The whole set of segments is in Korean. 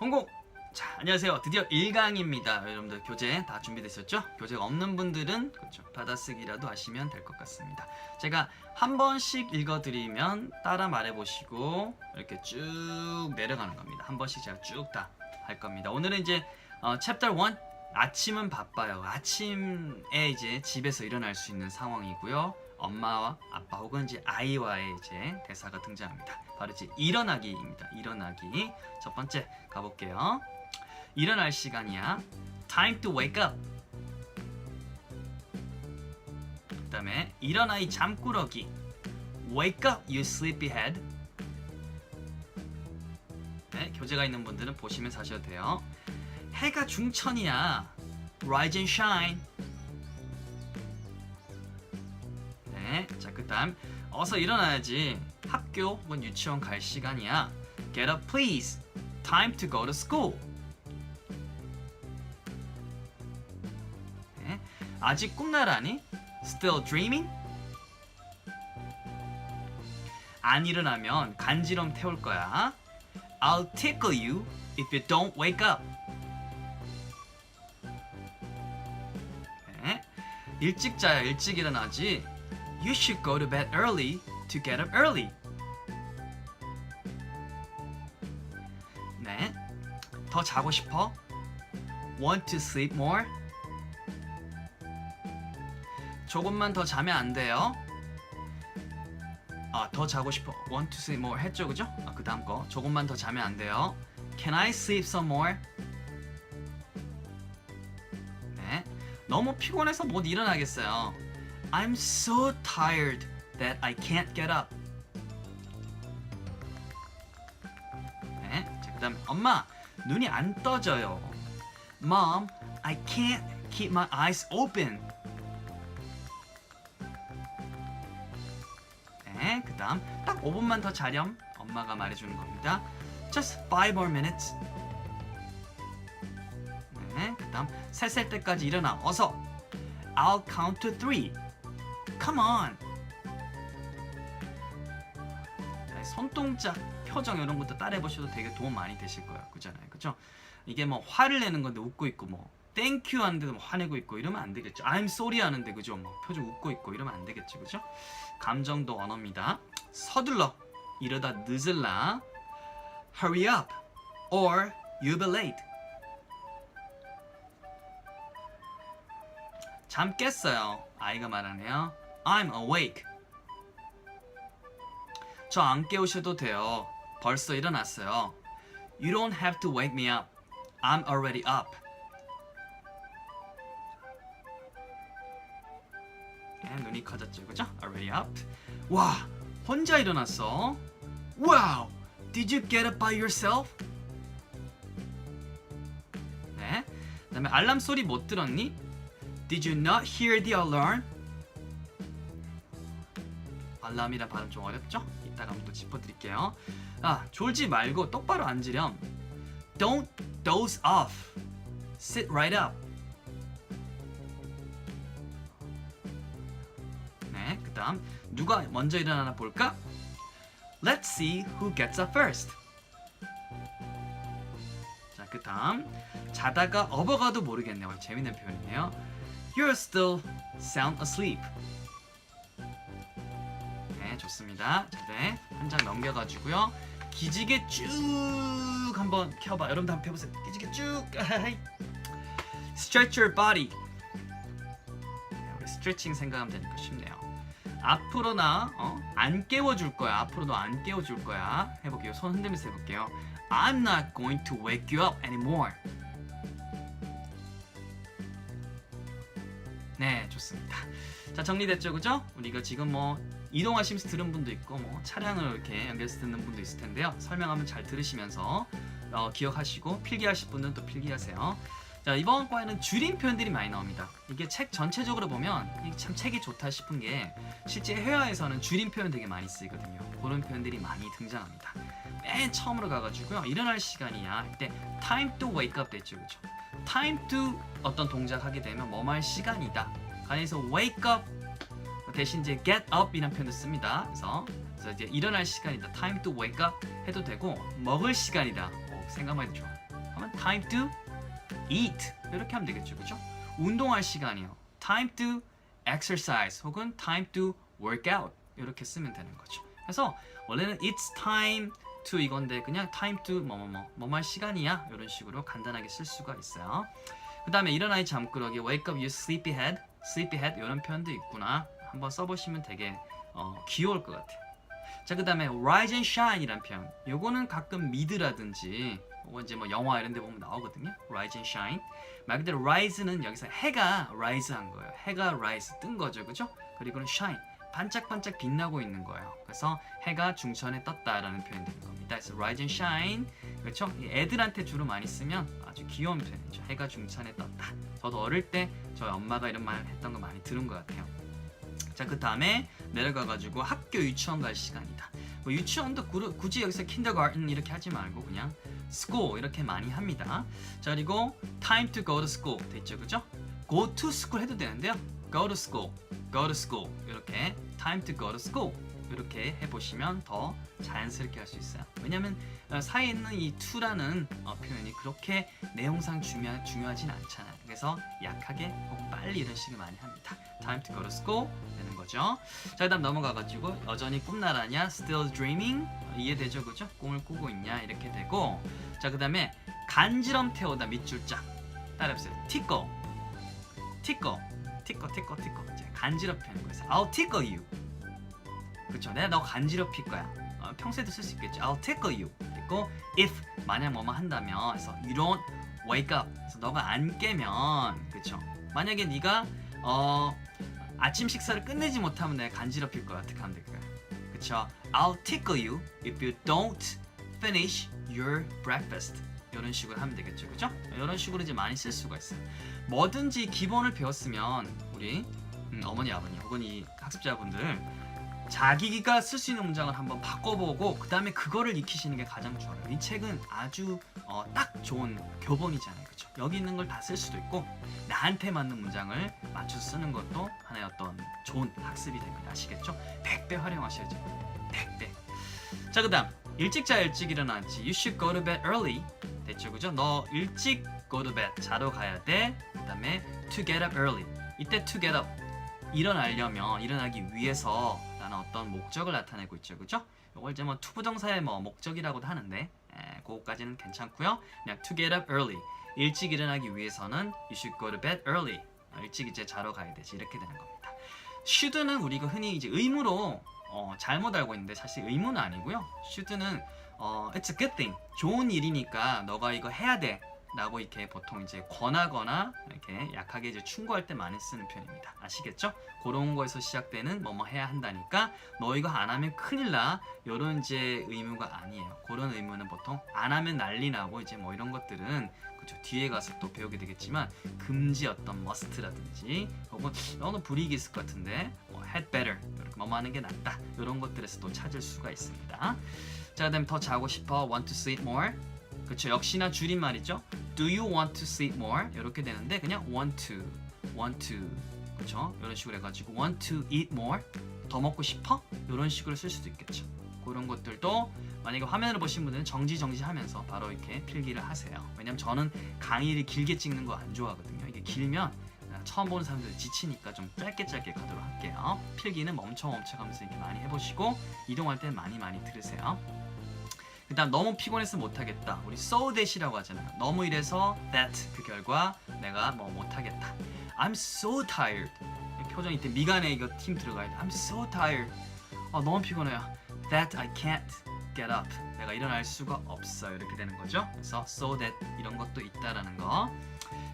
홍콩! 자, 안녕하세요. 드디어 1강입니다. 여러분들 교재 다 준비되셨죠? 교재가 없는 분들은 그렇죠. 받아쓰기라도 하시면 될 것 같습니다. 제가 한 번씩 읽어드리면 따라 말해보시고 이렇게 쭉 내려가는 겁니다. 한 번씩 제가 쭉 다 할 겁니다. 오늘은 이제 어, 챕터 1 아침은 바빠요. 아침에 이제 집에서 일어날 수 있는 상황이고요. 엄마와 아빠 혹은 이제 아이와의 이제 대사가 등장합니다. 바로 이제 일어나기입니다. 일어나기. 첫 번째 가볼게요. 일어날 시간이야. Time to wake up. 그 다음에 일어나 이 잠꾸러기. Wake up, you sleepyhead. 네, 교재가 있는 분들은 보시면서 하셔도 돼요. 해가 중천이야. Rise and shine. 네, 자 그다음 어서 일어나야지. 학교 혹은 유치원 갈 시간이야. Get up, please. Time to go to school. 네, 아직 꿈나라니? Still dreaming? 안 일어나면 간지럼 태울 거야. I'll tickle you if you don't wake up. 네. 일찍 자야 일찍 일어나지. You should go to bed early to get up early. 네. 더 자고 싶어? Want to sleep more? 조금만 더 자면 안 돼요. 아, 더 자고 싶어. Want to sleep more 했죠, 그죠? 아, 그 다음 거. 조금만 더 자면 안 돼요. Can I sleep some more? 네. 너무 피곤해서 못 일어나겠어요. I'm so tired that I can't get up. 네. 자, 그 다음에 엄마, 눈이 안 떠져요. Mom, I can't keep my eyes open. 네, 그 다음 딱 5분만 더 자렴 엄마가 말해주는 겁니다. Just 5 more minutes. 네, 그 다음 셋셀 때까지 일어나 어서. I'll count to three. Come on. 네, 손동작, 표정 이런 것도 따라해 보셔도 되게 도움 많이 되실 거예요. 그잖아요, 그죠? 이게 뭐 화를 내는 건데 웃고 있고 뭐 땡큐 하는데도 뭐 화내고 있고 이러면 안 되겠죠. I'm sorry 하는데 그죠? 뭐 표정 웃고 있고 이러면 안 되겠죠, 그죠? 감정도 언어입니다. 서둘러 이러다 늦을라. Hurry up or you'll be late. 잠 깼어요. 아이가 말하네요. I'm awake. 저 안 깨우셔도 돼요. 벌써 일어났어요. You don't have to wake me up. I'm already up. 네, 눈이 커졌죠, 그죠? Already up. 와, 혼자 일어났어. Wow, did you get up by yourself? 네. 그다음에 알람 소리 못 들었니? Did you not hear the alarm? 알람이라 발음 좀 어렵죠? 이따가 한번 또 짚어드릴게요. 아, 졸지 말고 똑바로 앉으렴. Don't doze off. Sit right up. 네, 그 다음 누가 먼저 일어나나 볼까? Let's see who gets up first. 자, 그 다음 자다가 업어가도 모르겠네요. 재밌는 표현이네요. You're still sound asleep. 네, 좋습니다. 자, 네, 한 장 넘겨가지고요. 기지개 쭉 한번 켜봐. 여러분도 한번 펴보세요. 기지개 쭉. Stretch your body. 네, 우리 스트레칭 생각하면 되니까 쉽네요. 앞으로 나, 어? 안 깨워줄 거야. 앞으로 너안 깨워줄 거야. 해볼게요. 손 흔들면서 해볼게요. I'm not going to wake you up anymore. 네, 좋습니다. 자, 정리됐죠, 그죠? 우리가 지금 뭐 이동하시면서 들은 분도 있고, 뭐 차량을 이렇게 연결해서 듣는 분도 있을 텐데요. 설명하면 잘 들으시면서 어, 기억하시고 필기하실 분은 또 필기하세요. 자, 이번 과에는 줄임 표현들이 많이 나옵니다. 이게 책 전체적으로 보면 참 책이 좋다 싶은 게 실제 회화에서는 줄임 표현 되게 많이 쓰이거든요. 그런 표현들이 많이 등장합니다. 맨 처음으로 가가지고요. 일어날 시간이야 할 때 time to wake up 됐죠, 그렇죠? time to 어떤 동작 하게 되면 뭐할 시간이다. 그래서 wake up 대신 이제 get up 이라는 표현을 씁니다. 그래서, 그래서 이제 일어날 시간이다. time to wake up 해도 되고 먹을 시간이다. 오, 생각만 해도 좋아. 하면 time to eat 이렇게 하면 되겠죠, 그죠? 운동할 시간이요. time to exercise 혹은 time to work out 이렇게 쓰면 되는 거죠. 그래서 원래는 it's time to 이건데 그냥 time to 뭐뭐뭐 뭐할 시간이야 이런 식으로 간단하게 쓸 수가 있어요. 그 다음에 일어나이 잠꾸러기 wake up you sleepyhead sleepyhead 이런 표현도 있구나 한번 써보시면 되게 어, 귀여울 것 같아요. 자, 그 다음에 rise and shine 이란 표현. 요거는 가끔 미드라든지 혹은 이제 뭐 영화 이런 데 보면 나오거든요. rise and shine. 말 그대로 rise는 여기서 해가 rise 한 거예요. 해가 rise 뜬 거죠. 그죠? 그리고는 shine. 반짝반짝 빛나고 있는 거예요. 그래서 해가 중천에 떴다라는 표현이 되는 겁니다. 그래서 rise and shine. 그렇죠? 이 애들한테 주로 많이 쓰면 아주 귀여운 표현이죠. 해가 중천에 떴다. 저도 어릴 때 저희 엄마가 이런 말 했던 거 많이 들은 것 같아요. 자, 그 다음에 내려가가지고 학교 유치원 갈 시간이다. 뭐 유치원도 구, 굳이 여기서 kindergarten 이렇게 하지 말고 그냥 school 이렇게 많이 합니다. 자, 그리고 time to go to school 됐죠, 그죠? go to school 해도 되는데요. go to school, go to school 이렇게 time to go to school 이렇게 해보시면 더 자연스럽게 할 수 있어요. 왜냐하면 어, 사이에 있는 이 to라는 어, 표현이 그렇게 내용상 중요, 중요하진 않잖아요. 그래서 약하게 혹 빨리 이런 식을 많이 합니다. time to go to school 거죠. 자, 그다음 넘어가가지고 여전히 꿈나라냐, still dreaming 어, 이해되죠, 그죠? 꿈을 꾸고 있냐 이렇게 되고, 자, 그 다음에 간지럼 태우다 밑줄자 따라해보세요. 티꺼, 티꺼, 티꺼, 티꺼, 티꺼. 간지럽히는 거예요. I'll tickle you. 그쵸? 내가 너 간지럽힐 거야. 어, 평소에도 쓸 수 있겠죠. I'll tickle you. 그리고 if 만약 뭐뭐 한다면, 그래서 you don't wake up. 그래서 너가 안 깨면, 그쵸? 만약에 네가 어 아침 식사를 끝내지 못하면 내가 간지럽힐. 어떻게 하면 될까요? 그쵸? I'll tickle you if you don't finish your breakfast. 이런 식으로 하면 되겠죠, 그죠? 이런 식으로 이제 많이 쓸 수가 있어요. 뭐든지 기본을 배웠으면 우리 음, 어머니, 아버님 혹은 이 학습자분들 자기가 쓸 수 있는 문장을 한번 바꿔보고 그 다음에 그거를 익히시는 게 가장 좋아요. 이 책은 아주 어, 딱 좋은 교본이잖아요, 그죠? 여기 있는 걸 다 쓸 수도 있고 나한테 맞는 문장을 맞춰서 쓰는 것도 하나의 어떤 좋은 학습이 됩니다. 아시겠죠? 100배 활용하셔야죠. 100배. 자, 그 다음 일찍 자 일찍 일어나지. You should go to bed early. 됐죠, 그죠? 너 일찍 go to bed 자러 가야 돼. 그 다음에 to get up early. 이때 to get up 일어나려면 일어나기 위해서 라는 어떤 목적을 나타내고 있죠, 그죠? 이걸 이제 뭐 투부정사의 뭐 목적이라고도 하는데, 에, 그거까지는 괜찮고요. 그냥 to get up early 일찍 일어나기 위해서는 you should go to bed early 어, 일찍 이제 자러 가야 되지 이렇게 되는 겁니다. should는 우리가 흔히 이제 의무로 어, 잘못 알고 있는데 사실 의무는 아니고요. should는 어, it's a good thing 좋은 일이니까 너가 이거 해야 돼. 라고 이렇게 보통 이제 권하거나 이렇게 약하게 이제 충고할 때 많이 쓰는 표현입니다. 아시겠죠? 그런 거에서 시작되는 뭐뭐 해야 한다니까 너 이거 안 하면 큰일 나. 이런 이제 의무가 아니에요. 그런 의무는 보통 안 하면 난리 나고 이제 뭐 이런 것들은 그죠 뒤에 가서 또 배우게 되겠지만 금지 어떤 must라든지 혹은 너는 불이익이 있을 것 같은데 뭐 had better 이렇게 뭐뭐 하는 게 낫다. 이런 것들에서 또 찾을 수가 있습니다. 자, 그다음에 더 자고 싶어 want to sleep more 그렇죠. 역시나 줄임말이죠. Do you want to sleep more? 이렇게 되는데 그냥 want to, want to, 그렇죠. 이런 식으로 해가지고 want to eat more? 더 먹고 싶어? 이런 식으로 쓸 수도 있겠죠. 그런 것들도 만약에 화면으로 보신 분들은 정지 정지 하면서 바로 이렇게 필기를 하세요. 왜냐면 저는 강의를 길게 찍는 거 안 좋아하거든요. 이게 길면 처음 보는 사람들 지치니까 좀 짧게 짧게 가도록 할게요. 필기는 멈춰 멈춰 가면서 이렇게 많이 해보시고 이동할 때 많이 많이 들으세요. 일단 너무 피곤해서 못하겠다. 우리 so that이라고 하잖아요. 너무 이래서 that 그 결과 내가 뭐 못하겠다. I'm so tired. 이 표정 이때 미간에 이거 팀 들어가야 돼. I'm so tired. 아 너무 피곤해요. That I can't get up. 내가 일어날 수가 없어. 이렇게 되는 거죠. 그래서 so that 이런 것도 있다라는 거.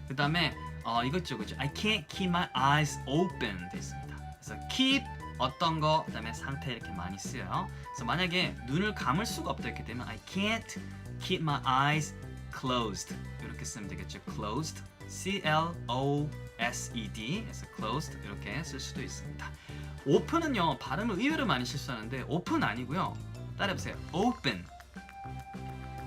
그 다음에 어, 이것죠, 그죠? I can't keep my eyes open 됐습니다. 그래서 keep 어떤 거 그다음에 상태 이렇게 많이 쓰여요. 그래서 만약에 눈을 감을 수가 없다 이렇게 되면 I can't keep my eyes closed 이렇게 쓰면 되겠죠. closed, C L O S E D 그래서 closed 이렇게 쓸 수도 있습니다. open은요 발음을 의외로 많이 실수하는데 open 아니고요. 따라해보세요. open,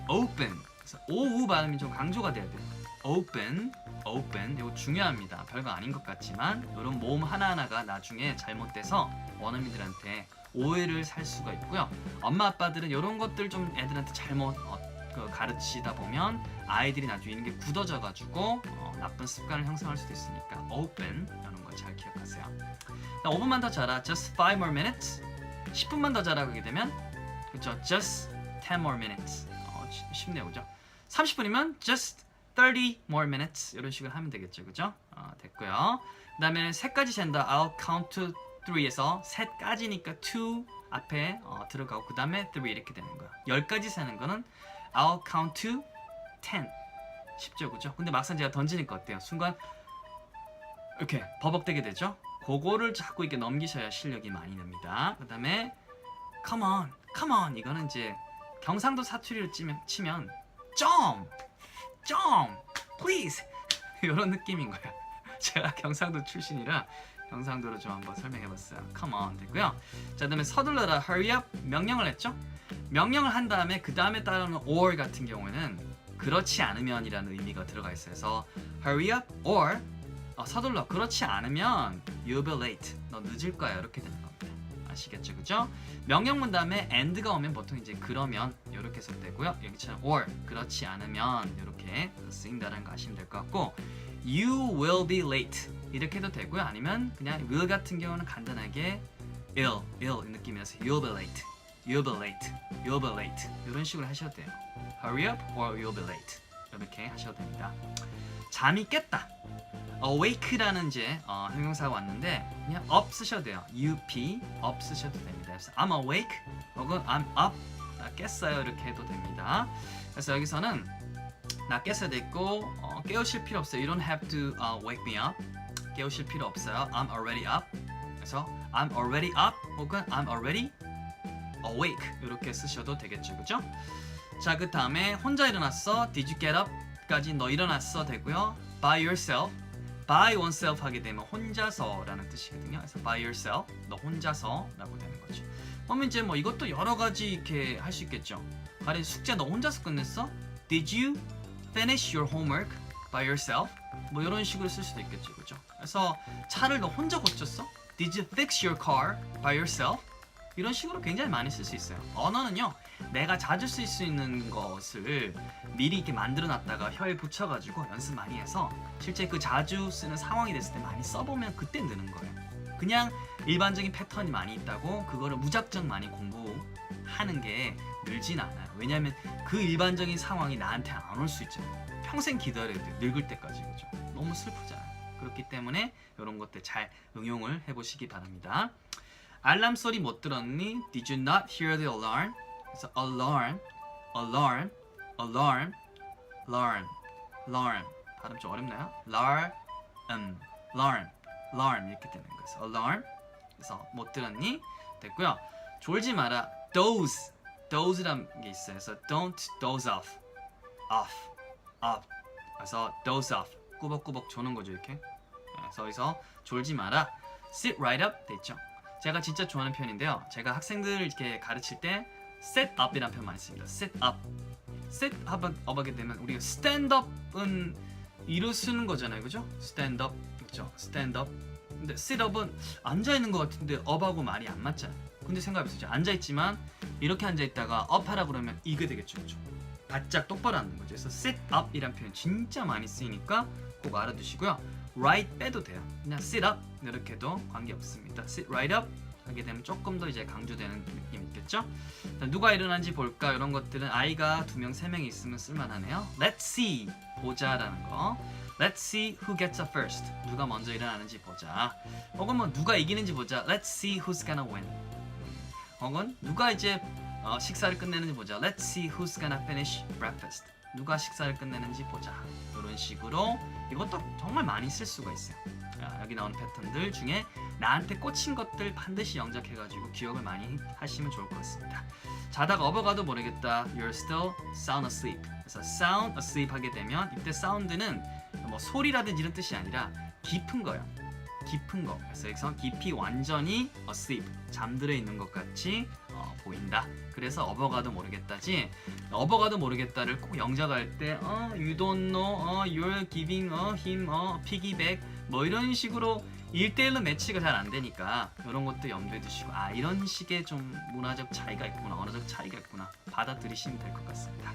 open. 그래서 오우 발음이 좀 강조가 돼야 돼요. open, open 이거 중요합니다. 별거 아닌 것 같지만 이런 모음 하나하나가 나중에 잘못돼서 원어민들한테 오해를 살 수가 있고요. 엄마 아빠들은 이런 것들 좀 애들한테 잘못 어, 그 가르치다 보면 아이들이 나중에 이런 게 굳어져 가지고 어, 나쁜 습관을 형성할 수도 있으니까 open 이런 걸 잘 기억하세요. 자, 5분만 더 자라. Just 5 more minutes. 10분만 더 자라 그게 되면 그렇죠. Just 10 more minutes. 어, 쉬- 쉽네요, 그죠? 30분이면 just 30 more minutes 이런 식으로 하면 되겠죠, 그죠? 어, 됐고요. 그 다음에 세까지 잰다. I'll count to 3에서 셋까지니까 2 앞에 어, 들어가고 그 다음에 3 이렇게 되는 거야. 10까지 세는 거는 I'll count to 10. 쉽죠, 그죠? 근데 막상 제가 던지니까 어때요? 순간 이렇게 버벅대게 되죠? 그거를 자꾸 이렇게 넘기셔야 실력이 많이 납니다. 그 다음에 come on, come on 이거는 이제 경상도 사투리를 치면, 치면 jump, jump, please 이런 느낌인 거야. 제가 경상도 출신이라 경상도로 좀 한번 설명해봤어요. Come 되고요. 자, 그다음에 서둘러라, hurry up 명령을 했죠. 명령을 한 다음에 그 다음에 따르는 or 같은 경우에는 그렇지 않으면이라는 의미가 들어가 있어요. 그래서 hurry up or 어, 서둘러 그렇지 않으면 you'll be late 너 늦을 거야 이렇게 되는 겁니다. 아시겠죠, 그죠? 명령문 다음에 and가 오면 보통 이제 그러면 이렇게 해서 되고요. 여기처럼 or 그렇지 않으면 이렇게 쓰인다는 거 아시면 될 것 같고 you will be late 이렇게 해도 되고요. 아니면 그냥 will 같은 경우는 간단하게 ill, ill 이 느낌이라서 you'll be late, you'll be late, you'll be late 이런 식으로 하셔도 돼요. hurry up or you'll be late 이렇게 하셔도 됩니다. 잠이 깼다. Awake라는 이제 어, 형용사가 왔는데 그냥 up 쓰셔도 돼요. up, up 쓰셔도 됩니다. 그래서 I'm awake 혹은 I'm up 나 깼어요 이렇게 해도 됩니다. 그래서 여기서는 나 깼어야 됐고 어, 깨우실 필요 없어요. You don't have to uh, wake me up. 깨우실 필요 없어요. I'm already up. 그래서 I'm already up 혹은 I'm already awake 이렇게 쓰셔도 되겠죠, 그죠? 자, 그 다음에 혼자 일어났어. Did you get up?까지 너 일어났어 되고요. By yourself. By oneself 하게 되면 혼자서라는 뜻이거든요. 그래서 by yourself, 너 혼자서라고 되는 거죠. 그러면 이제 뭐 이것도 여러 가지 이렇게 할 수 있겠죠. 가령 숙제 너 혼자서 끝냈어? Did you finish your homework by yourself? 뭐 이런 식으로 쓸 수도 있겠죠, 그죠? 그래서 차를 너 혼자 고쳤어? Did you fix your car by yourself? 이런 식으로 굉장히 많이 쓸 수 있어요. 언어는요, 내가 자주 쓸 수 있는 것을 미리 이렇게 만들어 놨다가 혀에 붙여가지고 연습 많이 해서 실제 그 자주 쓰는 상황이 됐을 때 많이 써보면 그때 느는 거예요. 그냥 일반적인 패턴이 많이 있다고 그거를 무작정 많이 공부하는 게 늘진 않아요. 왜냐하면 그 일반적인 상황이 나한테 안 올 수 있잖아요. 평생 기다려야 돼. 늙을 때까지 그죠? 너무 슬프잖아요. 그렇기 때문에 이런 것들 잘 응용을 해보시기 바랍니다. 알람 소리 못 들었니? Did you not hear the alarm? 그래서 alarm, alarm, alarm, alarm, alarm. 발음 좀 어렵나요? alarm, alarm, alarm 이렇게 되는 거예요. alarm. 그래서 못 들었니? 됐고요. 졸지 마라. doze, doze란 게 있어요. 그래서 don't doze off, off, off. 그래서 doze off. 꾸벅꾸벅 조는 거죠 이렇게. 네, 그래서 여기서 졸지 마라. sit right up 돼 있죠. 제가 진짜 좋아하는 표현인데요. 제가 학생들 이렇게 가르칠 때 up이라는 표현 많이 씁니다. set up. set up 하게 되면 우리가 up은 이로 쓰는 거잖아요. 그죠? up. 그렇죠? up. 근데 up은 앉아 있는 것 같은데 up하고 말이 안 맞잖아요. 근데 생각해보세요. 앉아 있지만 이렇게 앉아 있다가 up 하라 그러면 이게 되겠죠. 그렇죠? 바짝 똑바로 앉는 거죠. 그래서 sit up이란 표현 진짜 많이 쓰이니까 꼭 알아두시고요. right 빼도 돼요. 그냥 sit up 이렇게도 관계 없습니다. sit right up 하게 되면 조금 더 이제 강조되는 느낌 있겠죠? 누가 일어난지 볼까 이런 것들은 아이가 두 명, 세 명이 있으면 쓸만하네요. Let's see 보자라는 거. Let's see who gets up first. 누가 먼저 일어나는지 보자. 혹은 뭐 누가 이기는지 보자. Let's see who's gonna win. 혹은 누가 이제 어, 식사를 끝내는지 보자. Let's see who's gonna finish breakfast. 누가 식사를 끝내는지 보자. 이런 식으로 이것도 정말 많이 쓸 수가 있어요. 자, 여기 나온 패턴들 중에 나한테 꽂힌 것들 반드시 영작해가지고 기억을 많이 하시면 좋을 것 같습니다. 자다가 업어가도 모르겠다. You're still sound asleep. 그래서 sound asleep 하게 되면 이때 사운드는 뭐 소리라든지 이런 뜻이 아니라 깊은 거예요. 깊은 거. 그래서 깊이 완전히 asleep 잠들어 있는 것 같이 어, 보인다. 그래서 업어가도 모르겠다지. 업어가도 모르겠다를 꼭 영작할 때 어, you don't know, 어, you're giving 어, him 어, piggyback 뭐 이런 식으로 1대1로 매치가 잘 안 되니까 이런 것도 염두에 두시고 아 이런 식의 좀 문화적 차이가 있구나 언어적 차이가 있구나 받아들이시면 될 것 같습니다.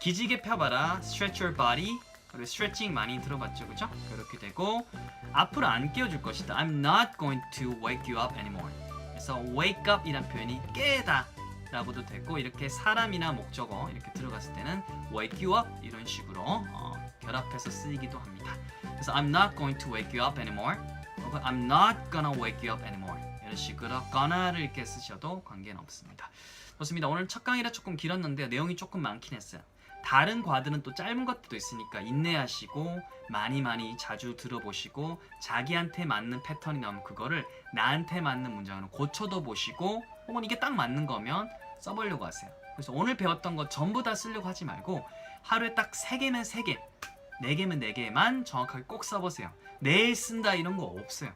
기지개 펴봐라. stretch your body. 그리고 stretching 많이 들어봤죠, 그죠? 그렇게 되고 앞으로 안 깨워줄 것이다. I'm not going to wake you up anymore. 그래서 wake up 이란 표현이 깨다 라고도 되고 이렇게 사람이나 목적어 이렇게 들어갔을 때는 wake you up 이런 식으로 어, 결합해서 쓰이기도 합니다. 그래서 I'm not going to wake you up anymore. 혹은 I'm not gonna wake you up anymore. 이런 식으로 gonna를 이렇게 쓰셔도 관계는 없습니다. 좋습니다. 오늘 첫 강의라 조금 길었는데 내용이 조금 많긴 했어요. 다른 과들은 또 짧은 것도 있으니까 인내하시고 많이 많이 자주 들어보시고 자기한테 맞는 패턴이 나오면 그거를 나한테 맞는 문장으로 고쳐도 보시고 혹은 이게 딱 맞는 거면 써보려고 하세요. 그래서 오늘 배웠던 거 전부 다 쓰려고 하지 말고 하루에 딱세 개면 세 개, 네 개면 네 개만 정확하게 꼭 써보세요. 내일 쓴다 이런 거 없어요.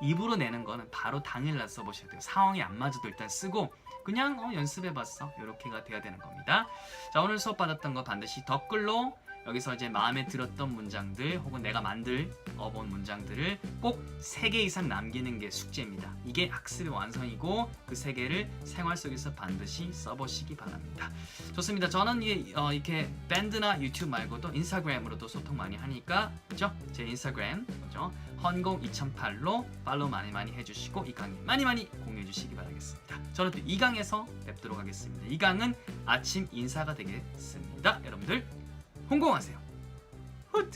입으로 내는 거는 바로 당일날 써보셔야 돼요. 상황이 안 맞아도 일단 쓰고 그냥 어, 연습해봤어 이렇게가 돼야 되는 겁니다. 자 오늘 수업 받았던 거 반드시 댓글로 여기서 이제 마음에 들었던 문장들 혹은 내가 만들 어본 문장들을 꼭세개 이상 남기는 게 숙제입니다. 이게 학습의 완성이고 그세 개를 생활 속에서 반드시 써보시기 바랍니다. 좋습니다. 저는 이, 어, 이렇게 밴드나 유튜브 말고도 인스타그램으로도 소통 많이 하니까 그죠? 제 인스타그램 그죠? 헌공 2008로 팔로우 많이 많이 해주시고 이 강의 많이 많이 공유해 주시기 바라겠습니다. 저는 또이 강에서 뵙도록 하겠습니다. 이 강은 아침 인사가 되겠습니다. 여러분들 홍공하세요. 훗!